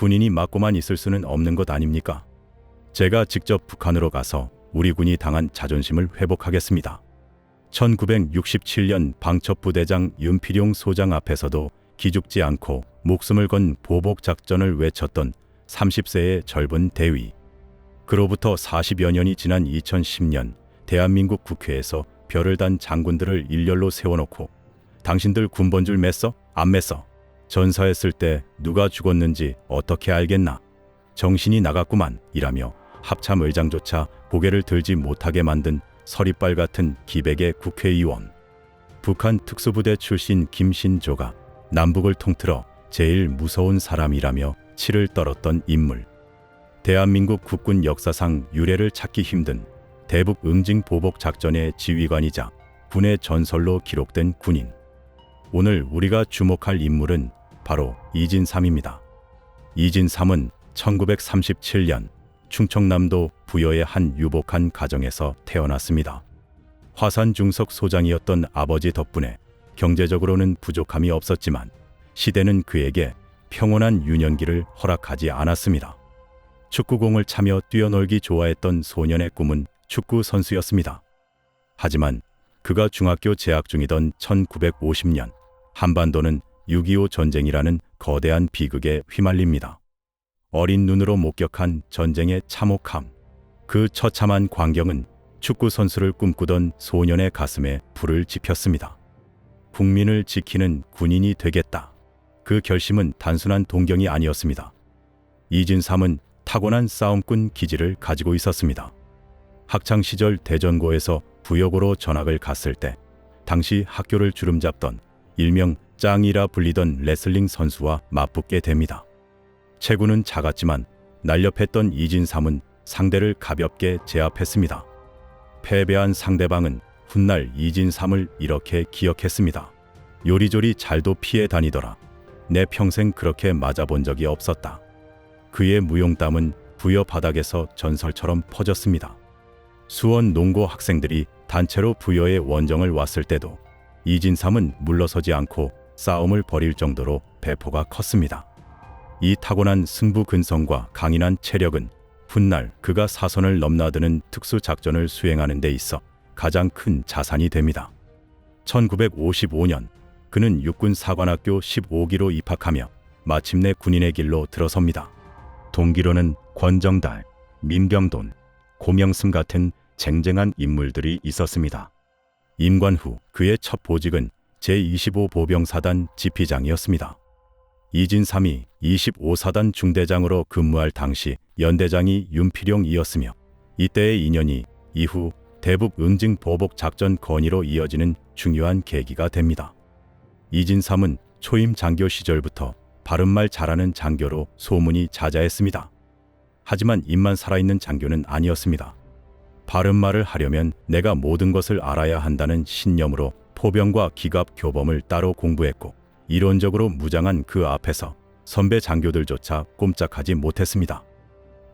군인이 맞고만 있을 수는 없는 것 아닙니까? 제가 직접 북한으로 가서 우리 군이 당한 자존심을 회복하겠습니다. 1967년 방첩부대장 윤필용 소장 앞에서도 기죽지 않고 목숨을 건 보복 작전을 외쳤던 30세의 젊은 대위. 그로부터 40여 년이 지난 2010년 대한민국 국회에서 별을 단 장군들을 일렬로 세워놓고 당신들 군번줄 맸어? 안 맸어? 전사했을 때 누가 죽었는지 어떻게 알겠나? 정신이 나갔구만 이라며 합참 의장조차 고개를 들지 못하게 만든 서리빨 같은 기백의 국회의원. 북한 특수부대 출신 김신조가 남북을 통틀어 제일 무서운 사람이라며 치를 떨었던 인물. 대한민국 국군 역사상 유례를 찾기 힘든 대북 응징 보복 작전의 지휘관이자 군의 전설로 기록된 군인. 오늘 우리가 주목할 인물은 바로 이진삼입니다. 이진삼은 1937년 충청남도 부여의 한 유복한 가정에서 태어났습니다. 화산 중석 소장이었던 아버지 덕분에 경제적으로는 부족함이 없었지만 시대는 그에게 평온한 유년기를 허락하지 않았습니다. 축구공을 차며 뛰어놀기 좋아했던 소년의 꿈은 축구 선수였습니다. 하지만 그가 중학교 재학 중이던 1950년 한반도는 6.25 전쟁이라는 거대한 비극에 휘말립니다. 어린 눈으로 목격한 전쟁의 참혹함. 그 처참한 광경은 축구 선수를 꿈꾸던 소년의 가슴에 불을 지폈습니다. 국민을 지키는 군인이 되겠다. 그 결심은 단순한 동경이 아니었습니다. 이진삼은 타고난 싸움꾼 기질을 가지고 있었습니다. 학창 시절 대전고에서 부역으로 전학을 갔을 때 당시 학교를 주름잡던 일명 짱이라 불리던 레슬링 선수와 맞붙게 됩니다. 체구는 작았지만 날렵했던 이진삼은 상대를 가볍게 제압했습니다. 패배한 상대방은 훗날 이진삼을 이렇게 기억했습니다. 요리조리 잘도 피해 다니더라. 내 평생 그렇게 맞아본 적이 없었다. 그의 무용담은 부여 바닥에서 전설처럼 퍼졌습니다. 수원 농고 학생들이 단체로 부여의 원정을 왔을 때도 이진삼은 물러서지 않고 싸움을 벌일 정도로 배포가 컸습니다. 이 타고난 승부 근성과 강인한 체력은 훗날 그가 사선을 넘나드는 특수 작전을 수행하는 데 있어 가장 큰 자산이 됩니다. 1955년 그는 육군 사관학교 15기로 입학하며 마침내 군인의 길로 들어섭니다. 동기로는 권정달, 민병돈, 고명승 같은 쟁쟁한 인물들이 있었습니다. 임관 후 그의 첫 보직은 제25보병사단 지피장이었습니다. 이진삼이 25사단 중대장으로 근무할 당시 연대장이 윤필용이었으며 이때의 인연이 이후 대북 응징 보복 작전 건의로 이어지는 중요한 계기가 됩니다. 이진삼은 초임 장교 시절부터 바른말 잘하는 장교로 소문이 자자했습니다. 하지만 입만 살아있는 장교는 아니었습니다. 바른말을 하려면 내가 모든 것을 알아야 한다는 신념으로 포병과 기갑 교범을 따로 공부했고 이론적으로 무장한 그 앞에서 선배 장교들조차 꼼짝하지 못했습니다.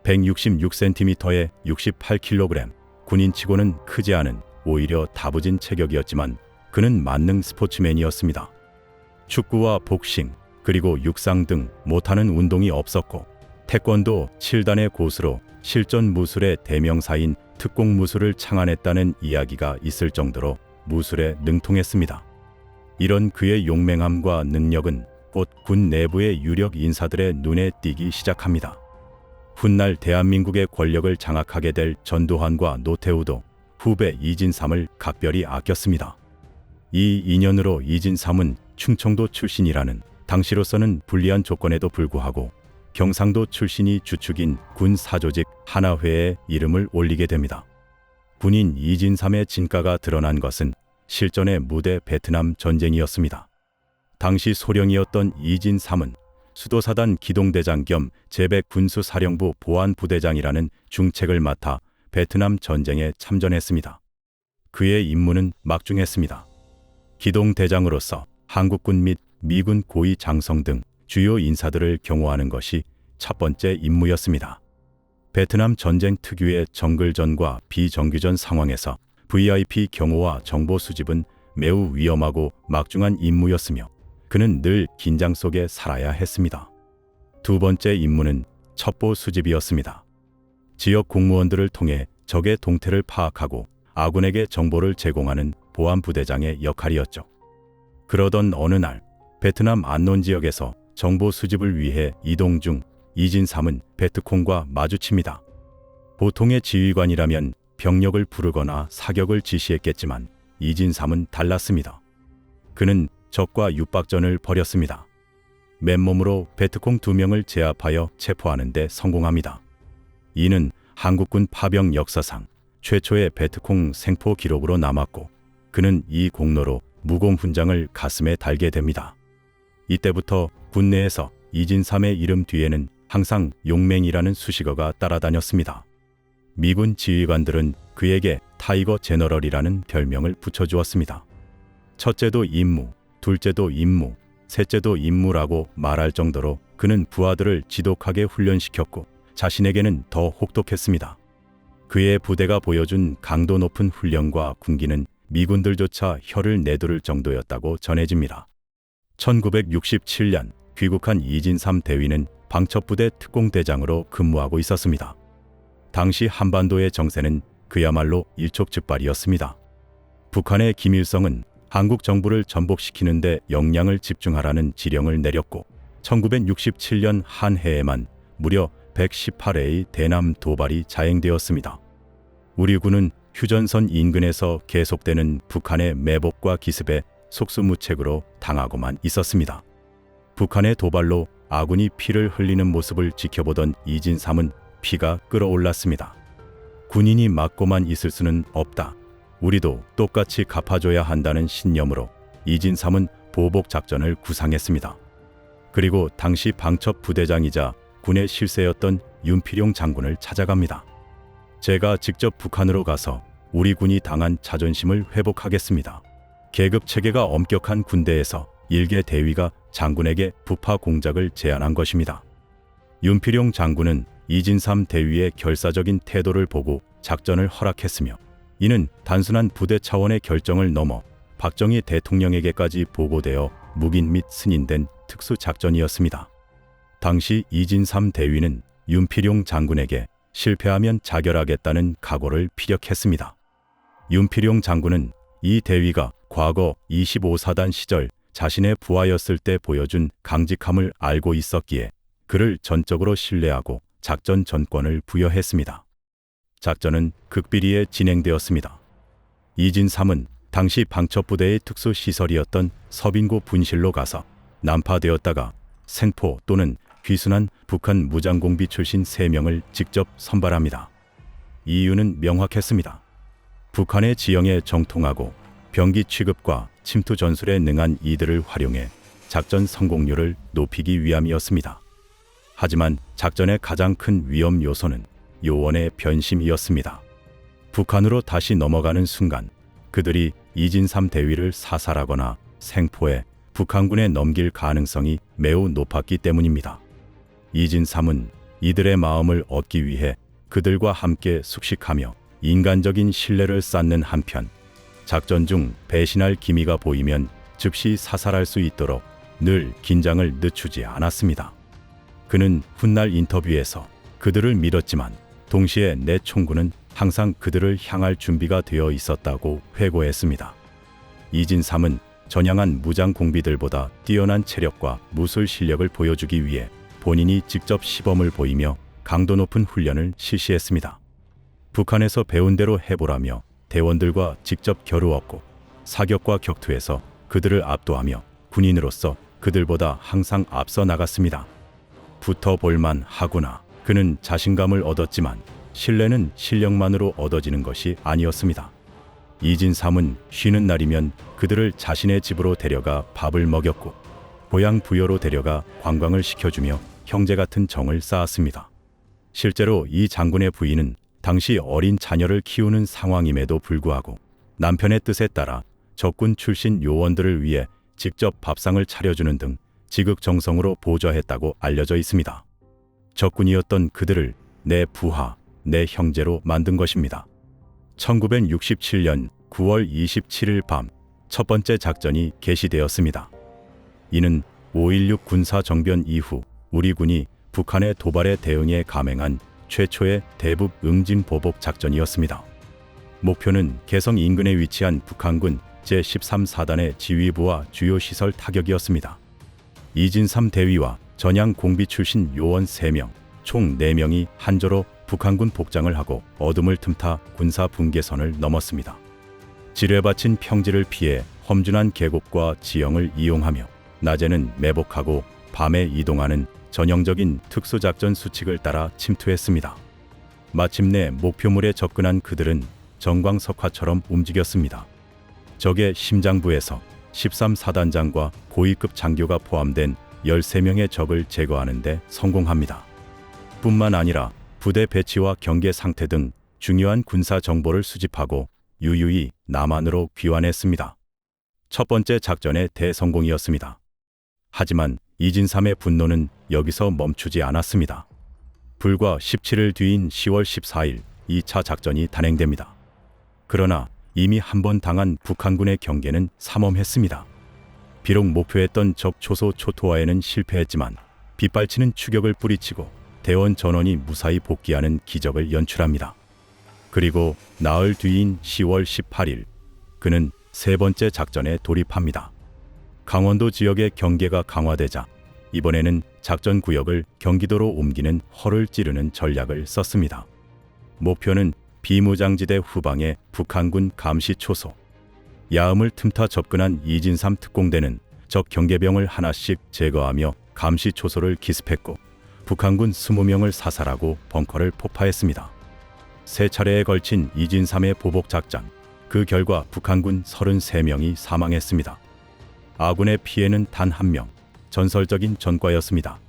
166cm에 68kg, 군인치고는 크지 않은 오히려 다부진 체격이었지만 그는 만능 스포츠맨이었습니다. 축구와 복싱, 그리고 육상 등 못하는 운동이 없었고 태권도 7단의 고수로 실전 무술의 대명사인 특공 무술을 창안했다는 이야기가 있을 정도로 무술에 능통했습니다. 이런 그의 용맹함과 능력은 곧 군 내부의 유력 인사들의 눈에 띄기 시작합니다. 훗날 대한민국의 권력을 장악하게 될 전두환과 노태우도 후배 이진삼을 각별히 아꼈습니다. 이 인연으로 이진삼은 충청도 출신이라는 당시로서는 불리한 조건에도 불구하고 경상도 출신이 주축인 군 사조직 하나회에 이름을 올리게 됩니다. 군인 이진삼의 진가가 드러난 것은 실전의 무대 베트남 전쟁이었습니다. 당시 소령이었던 이진삼은 수도사단 기동대장 겸 제배 군수사령부 보안부대장이라는 중책을 맡아 베트남 전쟁에 참전했습니다. 그의 임무는 막중했습니다. 기동대장으로서 한국군 및 미군 고위 장성 등 주요 인사들을 경호하는 것이 첫 번째 임무였습니다. 베트남 전쟁 특유의 정글전과 비정규전 상황에서 VIP 경호와 정보 수집은 매우 위험하고 막중한 임무였으며 그는 늘 긴장 속에 살아야 했습니다. 두 번째 임무는 첩보 수집이었습니다. 지역 공무원들을 통해 적의 동태를 파악하고 아군에게 정보를 제공하는 보안 부대장의 역할이었죠. 그러던 어느 날 베트남 안논 지역에서 정보 수집을 위해 이동 중 이진삼은 베트콩과 마주칩니다. 보통의 지휘관이라면 병력을 부르거나 사격을 지시했겠지만 이진삼은 달랐습니다. 그는 적과 육박전을 벌였습니다. 맨몸으로 베트콩 두 명을 제압하여 체포하는 데 성공합니다. 이는 한국군 파병 역사상 최초의 베트콩 생포 기록으로 남았고 그는 이 공로로 무공 훈장을 가슴에 달게 됩니다. 이때부터 군내에서 이진삼의 이름 뒤에는 항상 용맹이라는 수식어가 따라다녔습니다. 미군 지휘관들은 그에게 타이거 제너럴이라는 별명을 붙여주었습니다. 첫째도 임무, 둘째도 임무, 셋째도 임무라고 말할 정도로 그는 부하들을 지독하게 훈련시켰고 자신에게는 더 혹독했습니다. 그의 부대가 보여준 강도 높은 훈련과 군기는 미군들조차 혀를 내두를 정도였다고 전해집니다. 1967년 귀국한 이진삼 대위는 방첩부대 특공대장으로 근무하고 있었습니다. 당시 한반도의 정세는 그야말로 일촉즉발이었습니다. 북한의 김일성은 한국 정부를 전복시키는데 역량을 집중하라는 지령을 내렸고 1967년 한 해에만 무려 118회의 대남 도발이 자행되었습니다. 우리 군은 휴전선 인근에서 계속되는 북한의 매복과 기습에 속수무책으로 당하고만 있었습니다. 북한의 도발로 아군이 피를 흘리는 모습을 지켜보던 이진삼은 피가 끓어올랐습니다. 군인이 맞고만 있을 수는 없다. 우리도 똑같이 갚아줘야 한다는 신념으로 이진삼은 보복 작전을 구상했습니다. 그리고 당시 방첩 부대장이자 군의 실세였던 윤필용 장군을 찾아갑니다. 제가 직접 북한으로 가서 우리 군이 당한 자존심을 회복하겠습니다. 계급 체계가 엄격한 군대에서 일개 대위가 장군에게 부파 공작을 제안한 것입니다. 윤필용 장군은 이진삼 대위의 결사적인 태도를 보고 작전을 허락했으며 이는 단순한 부대 차원의 결정을 넘어 박정희 대통령에게까지 보고되어 묵인 및 승인된 특수 작전이었습니다. 당시 이진삼 대위는 윤필용 장군에게 실패하면 자결하겠다는 각오를 피력했습니다. 윤필용 장군은 이 대위가 과거 25사단 시절 자신의 부하였을 때 보여준 강직함을 알고 있었기에 그를 전적으로 신뢰하고 작전 전권을 부여했습니다. 작전은 극비리에 진행되었습니다. 이진삼은 당시 방첩부대의 특수시설이었던 서빙고 분실로 가서 난파되었다가 생포 또는 귀순한 북한 무장공비 출신 3명을 직접 선발합니다. 이유는 명확했습니다. 북한의 지형에 정통하고 병기 취급과 침투 전술에 능한 이들을 활용해 작전 성공률을 높이기 위함이었습니다. 하지만 작전의 가장 큰 위험 요소는 요원의 변심이었습니다. 북한으로 다시 넘어가는 순간 그들이 이진삼 대위를 사살하거나 생포해 북한군에 넘길 가능성이 매우 높았기 때문입니다. 이진삼은 이들의 마음을 얻기 위해 그들과 함께 숙식하며 인간적인 신뢰를 쌓는 한편 작전 중 배신할 기미가 보이면 즉시 사살할 수 있도록 늘 긴장을 늦추지 않았습니다. 그는 훗날 인터뷰에서 그들을 믿었지만 동시에 내 총구는 항상 그들을 향할 준비가 되어 있었다고 회고했습니다. 이진삼은 전향한 무장 공비들보다 뛰어난 체력과 무술 실력을 보여주기 위해 본인이 직접 시범을 보이며 강도 높은 훈련을 실시했습니다. 북한에서 배운 대로 해보라며 대원들과 직접 겨루었고 사격과 격투에서 그들을 압도하며 군인으로서 그들보다 항상 앞서 나갔습니다. 붙어 볼만 하구나. 그는 자신감을 얻었지만 신뢰는 실력만으로 얻어지는 것이 아니었습니다. 이진삼은 쉬는 날이면 그들을 자신의 집으로 데려가 밥을 먹였고 고향 부여로 데려가 관광을 시켜주며 형제 같은 정을 쌓았습니다. 실제로 이 장군의 부인은 당시 어린 자녀를 키우는 상황임에도 불구하고 남편의 뜻에 따라 적군 출신 요원들을 위해 직접 밥상을 차려주는 등 지극정성으로 보좌했다고 알려져 있습니다. 적군이었던 그들을 내 부하, 내 형제로 만든 것입니다. 1967년 9월 27일 밤 첫 번째 작전이 개시되었습니다. 이는 5.16 군사 정변 이후 우리 군이 북한의 도발에 대응해 감행한 최초의 대북 응진 보복 작전이었습니다. 목표는 개성 인근에 위치한 북한군 제13사단의 지휘부와 주요 시설 타격이었습니다. 이진삼 대위와 전양 공비 출신 요원 3명, 총 4명이 한조로 북한군 복장을 하고 어둠을 틈타 군사 분계선을 넘었습니다. 지뢰받친 평지를 피해 험준한 계곡과 지형을 이용하며 낮에는 매복하고 밤에 이동하는 전형적인 특수작전 수칙을 따라 침투했습니다. 마침내 목표물에 접근한 그들은 정광석화처럼 움직였습니다. 적의 심장부에서 13사단장과 고위급 장교가 포함된 13명의 적을 제거하는 데 성공합니다. 뿐만 아니라 부대 배치와 경계 상태 등 중요한 군사 정보를 수집하고 유유히 남한으로 귀환했습니다. 첫 번째 작전의 대성공이었습니다. 하지만 이진삼의 분노는 여기서 멈추지 않았습니다. 불과 17일 뒤인 10월 14일 2차 작전이 단행됩니다. 그러나 이미 한 번 당한 북한군의 경계는 삼엄했습니다. 비록 목표했던 적 초소 초토화에는 실패했지만 빗발치는 추격을 뿌리치고 대원 전원이 무사히 복귀하는 기적을 연출합니다. 그리고 나흘 뒤인 10월 18일 그는 세 번째 작전에 돌입합니다. 강원도 지역의 경계가 강화되자 이번에는 작전 구역을 경기도로 옮기는 허를 찌르는 전략을 썼습니다. 목표는 비무장지대 후방의 북한군 감시 초소. 야음을 틈타 접근한 이진삼 특공대는 적 경계병을 하나씩 제거하며 감시 초소를 기습했고 북한군 20명을 사살하고 벙커를 폭파했습니다. 세 차례에 걸친 이진삼의 보복 작전. 그 결과 북한군 33명이 사망했습니다. 아군의 피해는 단 한 명, 전설적인 전과였습니다.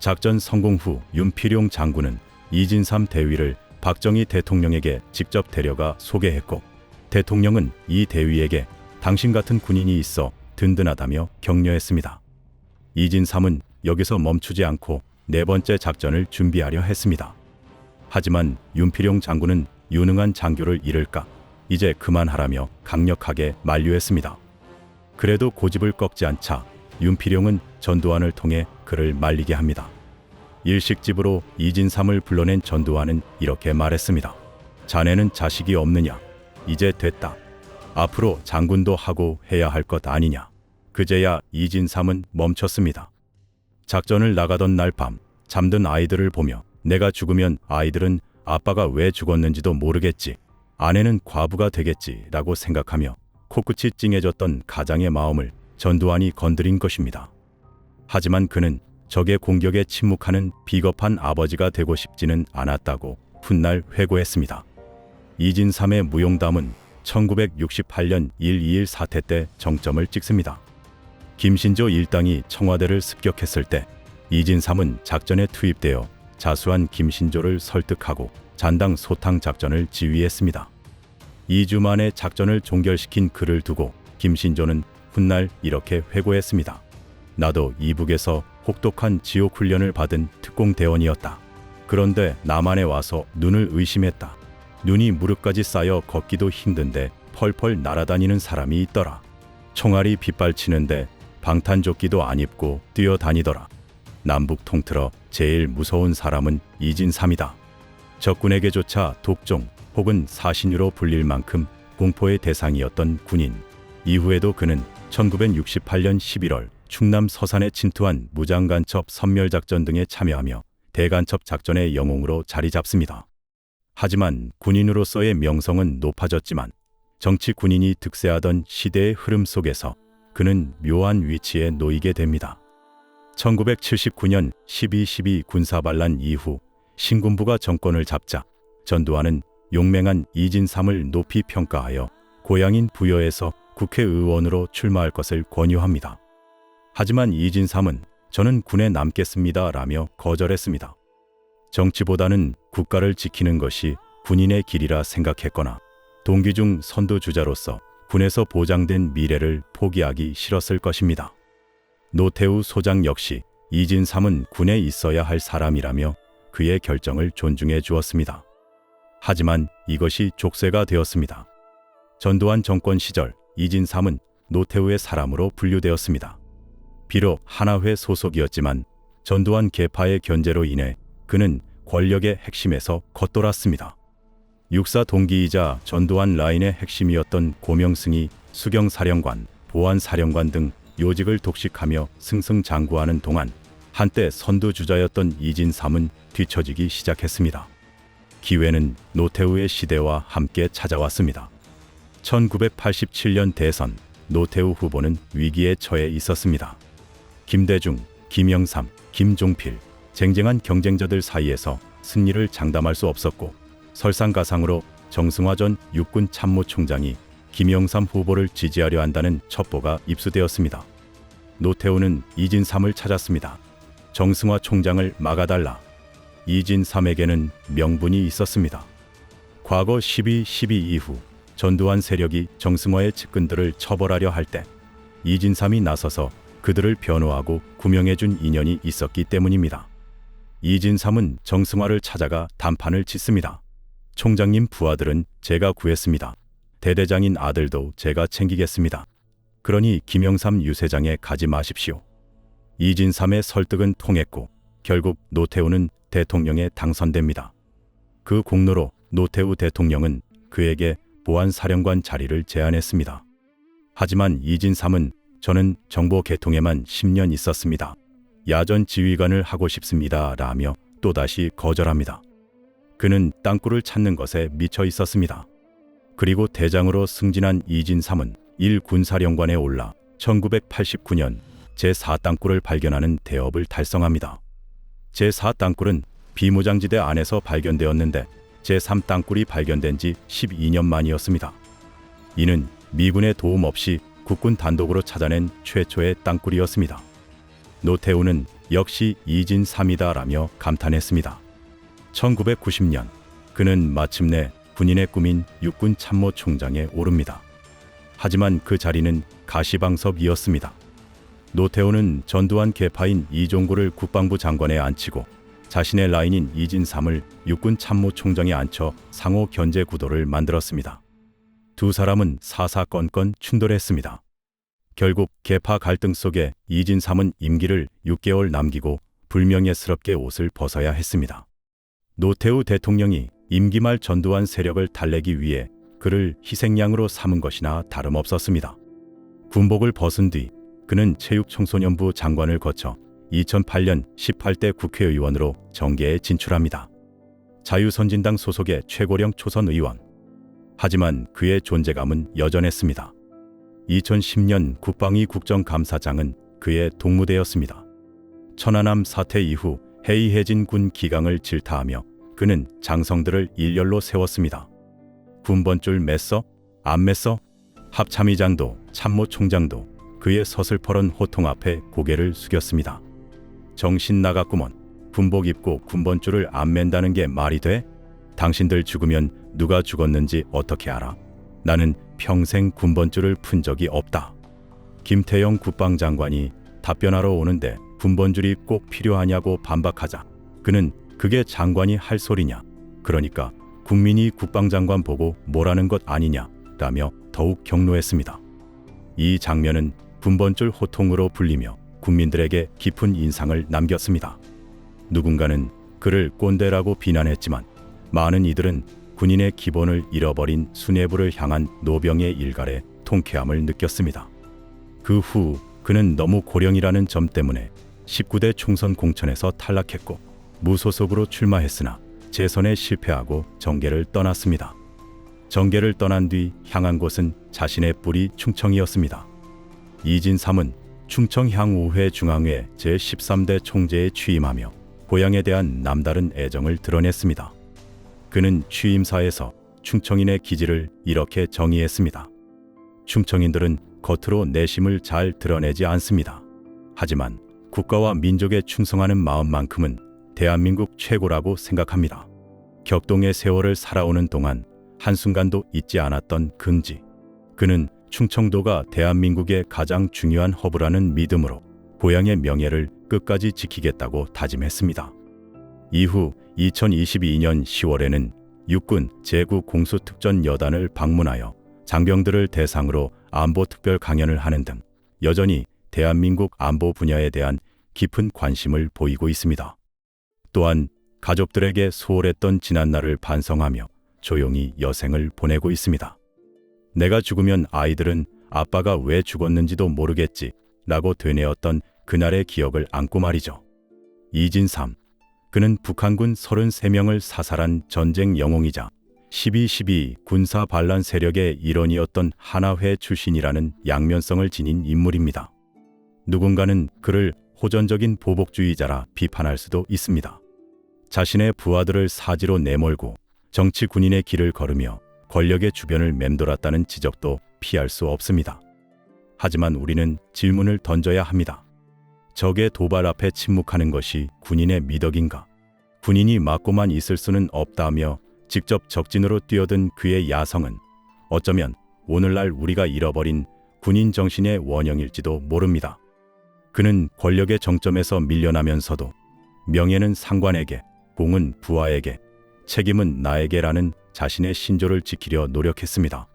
작전 성공 후 윤필용 장군은 이진삼 대위를 박정희 대통령에게 직접 데려가 소개했고 대통령은 이 대위에게 당신 같은 군인이 있어 든든하다며 격려했습니다. 이진삼은 여기서 멈추지 않고 네 번째 작전을 준비하려 했습니다. 하지만 윤필용 장군은 유능한 장교를 잃을까 이제 그만하라며 강력하게 만류했습니다. 그래도 고집을 꺾지 않자 윤필용은 전두환을 통해 그를 말리게 합니다. 일식집으로 이진삼을 불러낸 전두환은 이렇게 말했습니다. 자네는 자식이 없느냐? 이제 됐다. 앞으로 장군도 하고 해야 할 것 아니냐? 그제야 이진삼은 멈췄습니다. 작전을 나가던 날 밤 잠든 아이들을 보며 내가 죽으면 아이들은 아빠가 왜 죽었는지도 모르겠지. 아내는 과부가 되겠지라고 생각하며 코끝이 찡해졌던 가장의 마음을 전두환이 건드린 것입니다. 하지만 그는 적의 공격에 침묵하는 비겁한 아버지가 되고 싶지는 않았다고 훗날 회고했습니다. 이진삼의 무용담은 1968년 1.2일 사태 때 정점을 찍습니다. 김신조 일당이 청와대를 습격했을 때 이진삼은 작전에 투입되어 자수한 김신조를 설득하고 잔당 소탕 작전을 지휘했습니다. 2주 만에 작전을 종결시킨 그를 두고 김신조는 훗날 이렇게 회고했습니다. 나도 이북에서 혹독한 지옥 훈련을 받은 특공 대원이었다. 그런데 남한에 와서 눈을 의심했다. 눈이 무릎까지 쌓여 걷기도 힘든데 펄펄 날아다니는 사람이 있더라. 총알이 빗발치는데 방탄조끼도 안 입고 뛰어다니더라. 남북 통틀어 제일 무서운 사람은 이진삼이다. 적군에게조차 독종 혹은 사신유로 불릴 만큼 공포의 대상이었던 군인. 이후에도 그는 1968년 11월 충남 서산에 침투한 무장간첩 선멸작전 등에 참여하며 대간첩 작전의 영웅으로 자리 잡습니다. 하지만 군인으로서의 명성은 높아졌지만 정치 군인이 득세하던 시대의 흐름 속에서 그는 묘한 위치에 놓이게 됩니다. 1979년 12.12 군사반란 이후 신군부가 정권을 잡자 전두환은 용맹한 이진삼을 높이 평가하여 고향인 부여에서 국회의원으로 출마할 것을 권유합니다. 하지만 이진삼은 저는 군에 남겠습니다 라며 거절했습니다. 정치보다는 국가를 지키는 것이 군인의 길이라 생각했거나 동기 중 선두주자로서 군에서 보장된 미래를 포기하기 싫었을 것입니다. 노태우 소장 역시 이진삼은 군에 있어야 할 사람이라며 그의 결정을 존중해 주었습니다. 하지만 이것이 족쇄가 되었습니다. 전두환 정권 시절 이진삼은 노태우의 사람으로 분류되었습니다. 비록 하나회 소속이었지만 전두환 계파의 견제로 인해 그는 권력의 핵심에서 겉돌았습니다. 육사 동기이자 전두환 라인의 핵심이었던 고명승이 수경사령관, 보안사령관 등 요직을 독식하며 승승장구하는 동안 한때 선두주자였던 이진삼은 뒤처지기 시작했습니다. 기회는 노태우의 시대와 함께 찾아왔습니다. 1987년 대선 노태우 후보는 위기에 처해 있었습니다. 김대중, 김영삼, 김종필 쟁쟁한 경쟁자들 사이에서 승리를 장담할 수 없었고 설상가상으로 정승화 전 육군 참모총장이 김영삼 후보를 지지하려 한다는 첩보가 입수되었습니다. 노태우는 이진삼을 찾았습니다. 정승화 총장을 막아달라. 이진삼에게는 명분이 있었습니다. 과거 12.12 이후 전두환 세력이 정승화의 측근들을 처벌하려 할 때 이진삼이 나서서 그들을 변호하고 구명해준 인연이 있었기 때문입니다. 이진삼은 정승화를 찾아가 단판을 짓습니다. 총장님 부하들은 제가 구했습니다. 대대장인 아들도 제가 챙기겠습니다. 그러니 김영삼 유세장에 가지 마십시오. 이진삼의 설득은 통했고 결국 노태우는 대통령에 당선됩니다. 그 공로로 노태우 대통령은 그에게 보안사령관 자리를 제안했습니다. 하지만 이진삼은 저는 정보 개통에만 10년 있었습니다. 야전 지휘관을 하고 싶습니다. 라며 또다시 거절합니다. 그는 땅굴을 찾는 것에 미쳐 있었습니다. 그리고 대장으로 승진한 이진삼은 1군사령관에 올라 1989년 제4땅굴을 발견하는 대업을 달성합니다. 제4 땅굴은 비무장지대 안에서 발견되었는데 제3 땅굴이 발견된 지 12년 만이었습니다. 이는 미군의 도움 없이 국군 단독으로 찾아낸 최초의 땅굴이었습니다. 노태우는 역시 이진삼이다라며 감탄했습니다. 1990년 그는 마침내 군인의 꿈인 육군 참모 총장에 오릅니다. 하지만 그 자리는 가시방석이었습니다. 노태우는 전두환 계파인 이종구를 국방부 장관에 앉히고 자신의 라인인 이진삼을 육군 참모총장에 앉혀 상호 견제 구도를 만들었습니다. 두 사람은 사사건건 충돌했습니다. 결국 계파 갈등 속에 이진삼은 임기를 6개월 남기고 불명예스럽게 옷을 벗어야 했습니다. 노태우 대통령이 임기 말 전두환 세력을 달래기 위해 그를 희생양으로 삼은 것이나 다름없었습니다. 군복을 벗은 뒤 그는 체육청소년부 장관을 거쳐 2008년 18대 국회의원으로 정계에 진출합니다. 자유선진당 소속의 최고령 초선 의원. 하지만 그의 존재감은 여전했습니다. 2010년 국방위 국정감사장은 그의 동무대였습니다. 천안함 사태 이후 해이해진 군 기강을 질타하며 그는 장성들을 일렬로 세웠습니다. 군번줄 맸어? 안 맸어? 합참의장도 참모총장도 그의 서슬퍼런 호통 앞에 고개를 숙였습니다. 정신 나갔구먼. 군복 입고 군번줄을 안 맨다는 게 말이 돼? 당신들 죽으면 누가 죽었는지 어떻게 알아? 나는 평생 군번줄을 푼 적이 없다. 김태영 국방장관이 답변하러 오는데 군번줄이 꼭 필요하냐고 반박하자 그는 그게 장관이 할 소리냐. 그러니까 국민이 국방장관 보고 뭐라는 것 아니냐. 라며 더욱 격노했습니다. 이 장면은 군번줄 호통으로 불리며 국민들에게 깊은 인상을 남겼습니다. 누군가는 그를 꼰대라고 비난했지만 많은 이들은 군인의 기본을 잃어버린 수뇌부를 향한 노병의 일갈에 통쾌함을 느꼈습니다. 그 후 그는 너무 고령이라는 점 때문에 19대 총선 공천에서 탈락했고 무소속으로 출마했으나 재선에 실패하고 정계를 떠났습니다. 정계를 떠난 뒤 향한 곳은 자신의 뿌리 충청이었습니다. 이진삼은 충청향우회 중앙회 제13대 총재에 취임하며 고향에 대한 남다른 애정을 드러냈습니다. 그는 취임사에서 충청인의 기질을 이렇게 정의했습니다. 충청인들은 겉으로 내심을 잘 드러내지 않습니다. 하지만 국가와 민족에 충성하는 마음만큼은 대한민국 최고라고 생각합니다. 격동의 세월을 살아오는 동안 한순간도 잊지 않았던 긍지. 그는 충청도가 대한민국의 가장 중요한 허브라는 믿음으로 고향의 명예를 끝까지 지키겠다고 다짐했습니다. 이후 2022년 10월에는 육군 제9공수특전 여단을 방문하여 장병들을 대상으로 안보 특별 강연을 하는 등 여전히 대한민국 안보 분야에 대한 깊은 관심을 보이고 있습니다. 또한 가족들에게 소홀했던 지난날을 반성하며 조용히 여생을 보내고 있습니다. 내가 죽으면 아이들은 아빠가 왜 죽었는지도 모르겠지 라고 되뇌었던 그날의 기억을 안고 말이죠. 이진삼. 그는 북한군 33명을 사살한 전쟁 영웅이자 12.12 군사 반란 세력의 일원이었던 하나회 출신이라는 양면성을 지닌 인물입니다. 누군가는 그를 호전적인 보복주의자라 비판할 수도 있습니다. 자신의 부하들을 사지로 내몰고 정치 군인의 길을 걸으며 권력의 주변을 맴돌았다는 지적도 피할 수 없습니다. 하지만 우리는 질문을 던져야 합니다. 적의 도발 앞에 침묵하는 것이 군인의 미덕인가? 군인이 맞고만 있을 수는 없다며 직접 적진으로 뛰어든 그의 야성은 어쩌면 오늘날 우리가 잃어버린 군인 정신의 원형일지도 모릅니다. 그는 권력의 정점에서 밀려나면서도 명예는 상관에게, 공은 부하에게, 책임은 나에게라는 자신의 신조를 지키려 노력했습니다.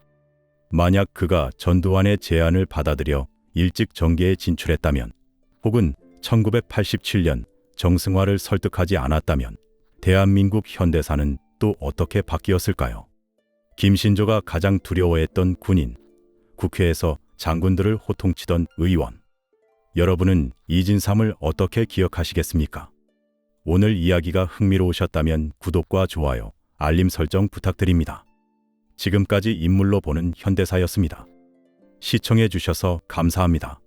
만약 그가 전두환의 제안을 받아들여 일찍 정계에 진출했다면, 혹은 1987년 정승화를 설득하지 않았다면, 대한민국 현대사는 또 어떻게 바뀌었을까요? 김신조가 가장 두려워했던 군인, 국회에서 장군들을 호통치던 의원. 여러분은 이진삼을 어떻게 기억하시겠습니까? 오늘 이야기가 흥미로우셨다면 구독과 좋아요, 알림 설정 부탁드립니다. 지금까지 인물로 보는 현대사였습니다. 시청해 주셔서 감사합니다.